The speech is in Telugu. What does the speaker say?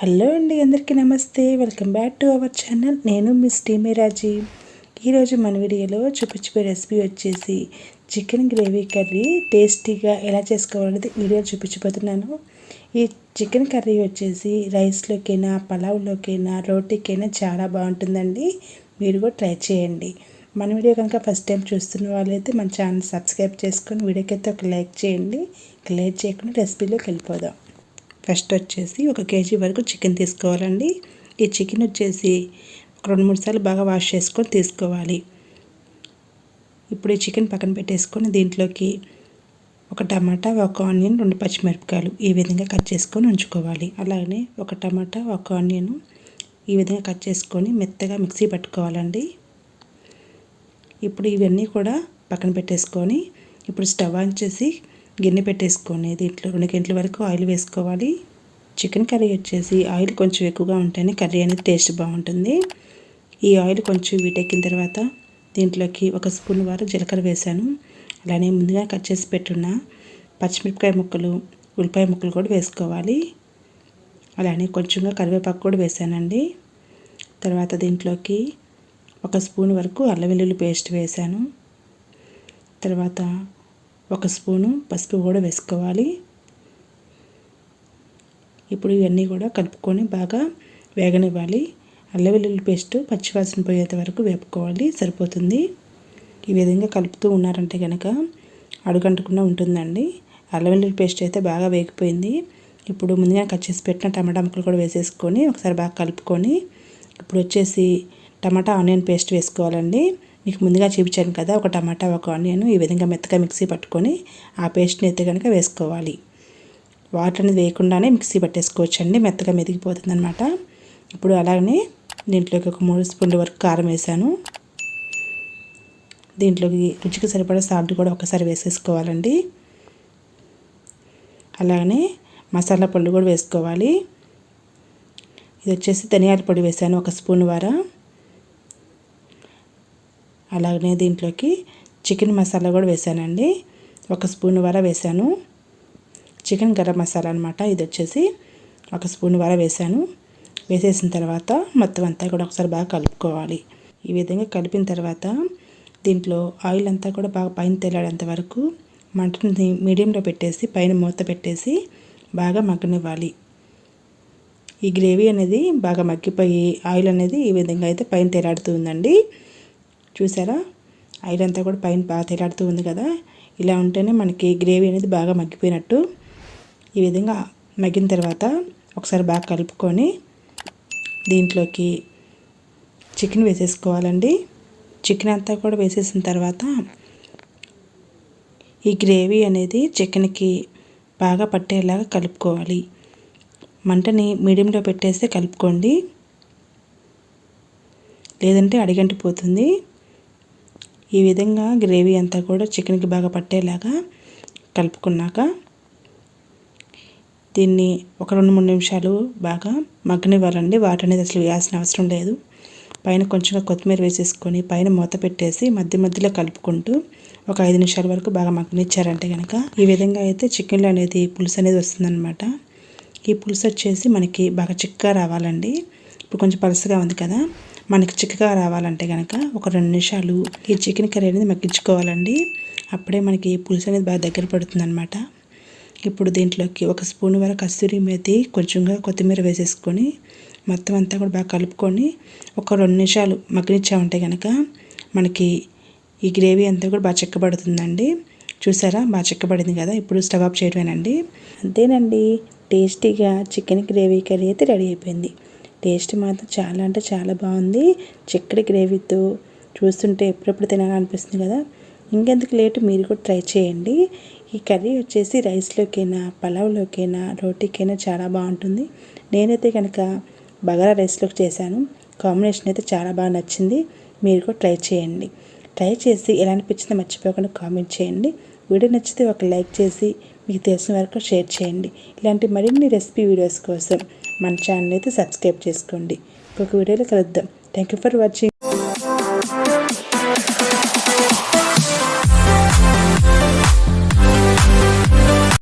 హలో అండి అందరికీ నమస్తే. Welcome back to our channel. నేను మిస్ టీమేరాజీ ఈరోజు మన వీడియోలో చూపించిపోయే రెసిపీ వచ్చేసి చికెన్ గ్రేవీ కర్రీ. టేస్టీగా ఎలా చేసుకోవాలనేది వీడియో చూపించిపోతున్నాను ఈ చికెన్ కర్రీ వచ్చేసి రైస్లోకైనా పలావ్లోకైనా రోటీకైనా చాలా బాగుంటుందండి. మీరు కూడా ట్రై చేయండి. మన వీడియో కనుక ఫస్ట్ టైం చూస్తున్న వాళ్ళైతే మన ఛానల్ సబ్స్క్రైబ్ చేసుకొని వీడియోకైతే ఒక లైక్ చేయండి. లైక్ చేయకుండా రెసిపీలోకి వెళ్ళిపోదాం. ఫస్ట్ వచ్చేసి ఒక కేజీ వరకు చికెన్ తీసుకోవాలండి. ఈ చికెన్ వచ్చేసి ఒక రెండు మూడు సార్లు బాగా వాష్ చేసుకొని తీసుకోవాలి. ఇప్పుడు ఈ చికెన్ పక్కన పెట్టేసుకొని దీంట్లోకి ఒక టమాటా ఒక ఆనియన్ రెండు పచ్చిమిరపకాయలు ఈ విధంగా కట్ చేసుకొని ఉంచుకోవాలి. అలాగే ఒక టమాటా ఒక ఆనియన్ ఈ విధంగా కట్ చేసుకొని మెత్తగా మిక్సీ పట్టుకోవాలండి. ఇప్పుడు ఇవన్నీ కూడా పక్కన పెట్టేసుకొని ఇప్పుడు స్టవ్ ఆన్ చేసి గిన్నె పెట్టేసుకొని దీంట్లో రెండు గంటల వరకు ఆయిల్ వేసుకోవాలి. చికెన్ కర్రీ వచ్చేసి ఆయిల్ కొంచెం ఎక్కువగా ఉంటేనే కర్రీ అనేది టేస్ట్ బాగుంటుంది. ఈ ఆయిల్ కొంచెం వీటెక్కిన తర్వాత దీంట్లోకి ఒక స్పూన్ వారు జీలకర్ర వేశాను అలానే ముందుగా కట్ చేసి పెట్టున్న పచ్చిమిరపకాయ ముక్కలు ఉల్లిపాయ ముక్కలు కూడా వేసుకోవాలి. అలానే కొంచెంగా కరివేపాకు కూడా వేసానండి. తర్వాత దీంట్లోకి ఒక స్పూన్ వరకు అల్లం వెల్లుల్లి పేస్ట్ వేశాను తర్వాత ఒక స్పూను పసుపు కూడా వేసుకోవాలి. ఇప్పుడు ఇవన్నీ కూడా కలుపుకొని బాగా వేగనివ్వాలి. అల్లం వెల్లుల్లి పేస్ట్ పచ్చివాసన పోయేంత వరకు వేపుకోవాలి. సరిపోతుంది. ఈ విధంగా కలుపుతూ ఉన్నారంటే కనుక అడుగంటకుండా ఉంటుందండి. అల్లం వెల్లుల్లి పేస్ట్ అయితే బాగా వేగిపోయింది. ఇప్పుడు ముందుగా కట్ చేసి పెట్టిన టమాటా ముక్కలు కూడా వేసేసుకొని ఒకసారి బాగా కలుపుకొని ఇప్పుడు వచ్చేసి టమాటా ఆనియన్ పేస్ట్ వేసుకోవాలండి. మీకు ముందుగా చూపించాను కదా ఒక టమాటా ఒక ఆనియన్ ఈ విధంగా మెత్తగా మిక్సీ పట్టుకొని ఆ పేస్ట్ని అయితే కనుక వేసుకోవాలి. వాటర్ అనేది వేయకుండానే మిక్సీ పట్టేసుకోవచ్చండి మెత్తగా మెదిగిపోతుంది అనమాట ఇప్పుడు అలాగనే దీంట్లోకి ఒక మూడు స్పూన్ల వరకు కారం వేసాను. దీంట్లోకి రుచికి సరిపడే సాల్ట్ కూడా ఒకసారి వేసేసుకోవాలండి. అలాగనే మసాలా పళ్ళు కూడా వేసుకోవాలి. ఇది వచ్చేసి ధనియాల పొడి వేసాను ఒక స్పూన్ వారా. అలాగనే దీంట్లోకి చికెన్ మసాలా కూడా వేసానండి. ఒక స్పూన్ వర వేసాను. చికెన్ గరం మసాలా అనమాట ఇది వచ్చేసి ఒక స్పూన్ వర వేసాను. వేసేసిన తర్వాత మొత్తం అంతా కూడా ఒకసారి బాగా కలుపుకోవాలి. ఈ విధంగా కలిపిన తర్వాత దీంట్లో ఆయిల్ అంతా కూడా బాగా పైన తేలాడేంత వరకు మంటని మీడియంలో పెట్టేసి పైన మూత పెట్టేసి బాగా మగ్గనివ్వాలి. ఈ గ్రేవీ అనేది బాగా మగ్గిపోయి ఆయిల్ అనేది ఈ విధంగా అయితే పైన తేలాడుతుందండి చూసారా? ఆయిల్ అంతా కూడా పైన బాగా తేలాడుతూ ఉంది కదా? ఇలా ఉంటేనే మనకి గ్రేవీ అనేది బాగా మగ్గిపోయినట్టు. ఈ విధంగా మగ్గిన తర్వాత ఒకసారి బాగా కలుపుకొని దీంట్లోకి చికెన్ వేసేసుకోవాలండి. చికెన్ అంతా కూడా వేసేసిన తర్వాత ఈ గ్రేవీ అనేది చికెన్కి బాగా పట్టేలాగా కలుపుకోవాలి. మంటని మీడియంలో పెట్టేస్తే కలుపుకోండి. లేదంటే అడిగంటిపోతుంది ఈ విధంగా గ్రేవీ అంతా కూడా చికెన్కి బాగా పట్టేలాగా కలుపుకున్నాక దీన్ని ఒక రెండు మూడు నిమిషాలు బాగా మగ్గనివ్వాలండి. వాటర్ అనేది అసలు వేయాల్సిన అవసరం లేదు. పైన కొంచెంగా కొత్తిమీర వేసేసుకొని పైన మూత పెట్టేసి మధ్య మధ్యలో కలుపుకుంటూ ఒక ఐదు నిమిషాల వరకు బాగా మగ్గనిచ్చారంటే కనుక ఈ విధంగా అయితే చికెన్లో అనేది పులుసు అనేది వస్తుందన్నమాట. ఈ పులుసు వచ్చేసి మనకి బాగా చిక్కగా రావాలండి. ఇప్పుడు కొంచెం పలుసగా ఉంది కదా. మనకి చిక్కగా రావాలంటే కనుక ఒక రెండు నిమిషాలు ఈ చికెన్ కర్రీ అనేది మగ్గించుకోవాలండి. అప్పుడే మనకి పులుసు అనేది బాగా దగ్గర పడుతుంది అనమాట ఇప్పుడు దీంట్లోకి ఒక స్పూన్ వరకు కస్తూరి మేతి కొంచెంగా కొత్తిమీర వేసేసుకొని మొత్తం అంతా కూడా బాగా కలుపుకొని ఒక రెండు నిమిషాలు మగ్గనిచ్చామంటే కనుక మనకి ఈ గ్రేవీ అంతా కూడా బాగా చెక్కబడుతుందండి. చూసారా? బాగా చెక్కబడింది కదా? ఇప్పుడు స్టవ్ ఆఫ్ చేయడమేనండి అంతేనండి. టేస్టీగా చికెన్ గ్రేవీ కర్రీ అయితే రెడీ అయిపోయింది. టేస్ట్ మాత్రం చాలా అంటే చాలా బాగుంది. చిక్కడి గ్రేవీతో చూస్తుంటే ఎప్పుడెప్పుడు తినాలనిపిస్తుంది కదా. ఇంకెందుకు లేటు మీరు కూడా ట్రై చేయండి. ఈ కర్రీ వచ్చేసి రైస్లోకైనా పలావ్లోకైనా రోటీకైనా చాలా బాగుంటుంది. నేనైతే కనుక బగారా రైస్లోకి చేశాను. కాంబినేషన్ అయితే చాలా బాగా నచ్చింది. మీరు కూడా ట్రై చేయండి. ట్రై చేసి ఎలా అనిపించిందో మర్చిపోకుండా కామెంట్ చేయండి. వీడియో నచ్చితే ఒక లైక్ చేసి మీకు తెలిసిన వరకు షేర్ చేయండి. ఇలాంటి మరిన్ని రెసిపీ వీడియోస్ కోసం మన ఛానల్ అయితే సబ్స్క్రైబ్ చేసుకోండి. ఇంకొక వీడియోలో కలుద్దాం. Thank you for watching